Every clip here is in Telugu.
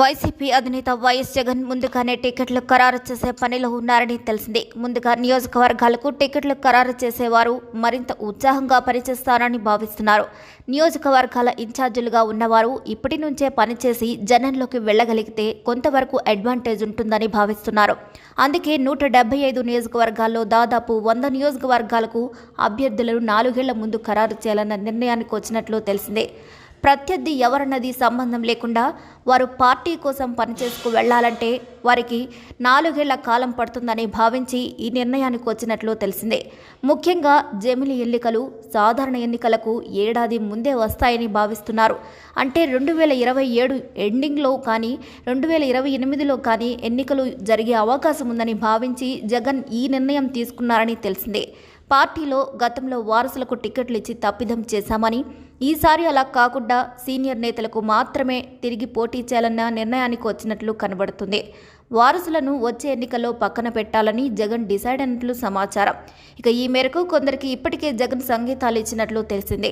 వైసీపీ అధినేత వైఎస్ జగన్ ముందుగానే టికెట్లు ఖరారు చేసే పనిలో ఉన్నారని తెలిసింది. ముందుగా నియోజకవర్గాలకు టికెట్లు ఖరారు చేసేవారు మరింత ఉత్సాహంగా పనిచేస్తారని భావిస్తున్నారు. నియోజకవర్గాల ఇన్ఛార్జీలుగా ఉన్నవారు ఇప్పటి నుంచే పనిచేసి జనంలోకి వెళ్ళగలిగితే కొంతవరకు అడ్వాంటేజ్ ఉంటుందని భావిస్తున్నారు. అందుకే నూట డెబ్బై ఐదు నియోజకవర్గాల్లో దాదాపు వంద నియోజకవర్గాలకు అభ్యర్థులను నాలుగేళ్ళ ముందు ఖరారు చేయాలన్న నిర్ణయానికి వచ్చినట్లు తెలిసిందే. ప్రత్యర్థి ఎవరన్నది సంబంధం లేకుండా వారు పార్టీ కోసం పనిచేసుకు వెళ్ళాలంటే వారికి నాలుగేళ్ళ కాలం పడుతుందని భావించి ఈ నిర్ణయానికి వచ్చినట్లు తెలిసిందే. ముఖ్యంగా జమిలి ఎన్నికలు సాధారణ ఎన్నికలకు ఏడాది ముందే వస్తాయని భావిస్తున్నారు. అంటే రెండు వేల ఇరవై ఏడు ఎండింగ్లో కానీ రెండు వేల ఇరవై ఎనిమిదిలో కానీ ఎన్నికలు జరిగే అవకాశం ఉందని భావించి జగన్ ఈ నిర్ణయం తీసుకున్నారని తెలిసిందే. పార్టీలో గతంలో వారసులకు టికెట్లు ఇచ్చి తప్పిదం చేశామని ఈసారి అలా కాకుండా సీనియర్ నేతలకు మాత్రమే తిరిగి పోటీ చేయాలన్న నిర్ణయానికి వచ్చినట్లు కనబడుతుంది. వారసులను వచ్చే ఎన్నికల్లో పక్కన పెట్టాలని జగన్ డిసైడ్ అయినట్లు సమాచారం. ఇక ఈ మేరకు కొందరికి ఇప్పటికే జగన్ సంగీతాలు ఇచ్చినట్లు తెలిసిందే.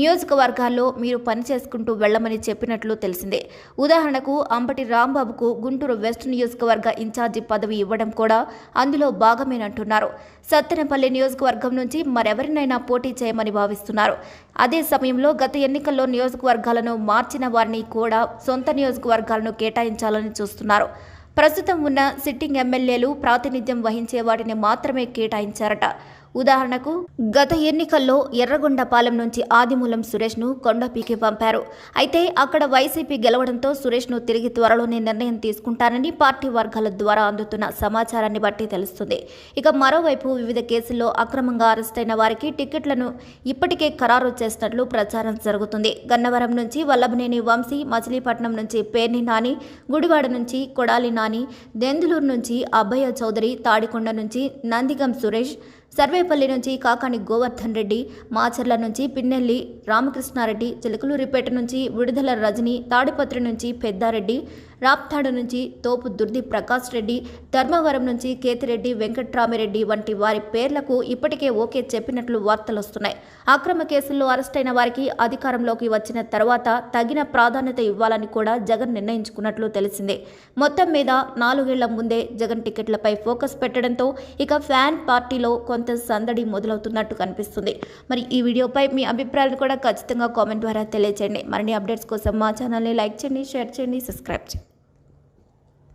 నియోజకవర్గాల్లో మీరు పని చేసుకుంటూ వెళ్ళమని చెప్పినట్లు తెలిసిందే. ఉదాహరణకు అంబటి రాంబాబుకు గుంటూరు వెస్ట్ నియోజకవర్గ ఇన్ఛార్జి పదవి ఇవ్వడం కూడా అందులో భాగమేనంటున్నారు. సత్తెనపల్లి నియోజకవర్గం నుంచి మరెవరినైనా పోటీ చేయమని భావిస్తున్నారు. అదే సమయంలో గత ఎన్నికల్లో నియోజకవర్గాలను మార్చిన వారిని కూడా సొంత నియోజకవర్గాలను కేటాయించాలని చూస్తున్నారు. ప్రస్తుతం ఉన్న సిట్టింగ్ ఎమ్మెల్యేలు ప్రాతినిధ్యం వహించే వాటిని మాత్రమే కేటాయించారట. ఉదాహరణకు గత ఎన్నికల్లో ఎర్రగొండపాలెం నుంచి ఆదిమూలం సురేష్ను కొండపీకి పంపారు. అయితే అక్కడ వైసీపీ గెలవడంతో సురేష్ను తిరిగి త్వరలోనే నిర్ణయం తీసుకుంటారని పార్టీ వర్గాల ద్వారా అందుతున్న సమాచారాన్ని బట్టి తెలుస్తుంది. ఇక మరోవైపు వివిధ కేసుల్లో అక్రమంగా అరెస్టైన వారికి టికెట్లను ఇప్పటికే ఖరారు చేసినట్లు ప్రచారం జరుగుతుంది. గన్నవరం నుంచి వల్లభనేని వంశీ మచిలీపట్నం నుంచి పేర్ని నాని గుడివాడ నుంచి కొడాలి నాని దెందులూరు నుంచి అభయ చౌదరి తాడికొండ నుంచి నందిగం సురేష్ సర్వేపల్లి నుంచి కాకాని గోవర్ధన్ రెడ్డి మాచర్ల నుంచి పిన్నెల్లి రామకృష్ణారెడ్డి చిలకలూరిపేట నుంచి విడుదల రజని తాడిపత్రి నుంచి పెద్దారెడ్డి రాప్తాడు నుంచి తోపు దుర్ది ప్రకాష్ రెడ్డి ధర్మవరం నుంచి కేతిరెడ్డి వెంకట్రామిరెడ్డి వంటి వారి పేర్లకు ఇప్పటికే ఓకే చెప్పినట్లు వార్తలు వస్తున్నాయి అక్రమ కేసుల్లో అరెస్టైన వారికి అధికారంలోకి వచ్చిన తర్వాత తగిన ప్రాధాన్యత ఇవ్వాలని కూడా జగన్ నిర్ణయించుకున్నట్లు తెలిసిందే. మొత్తం మీద నాలుగేళ్ళ ముందే జగన్ టికెట్లపై ఫోకస్ పెట్టడంతో ఇక ఫ్యాన్ పార్టీలో కొంత సందడి మొదలవుతున్నట్టు కనిపిస్తుంది. మరి ఈ వీడియోపై మీ అభిప్రాయాలు కూడా ఖచ్చితంగా కామెంట్ ద్వారా తెలియచేయండి. మరిన్ని అప్డేట్స్ కోసం మా ఛానల్ని లైక్ చేయండి షేర్ చేయండి సబ్స్క్రైబ్ చేయండి.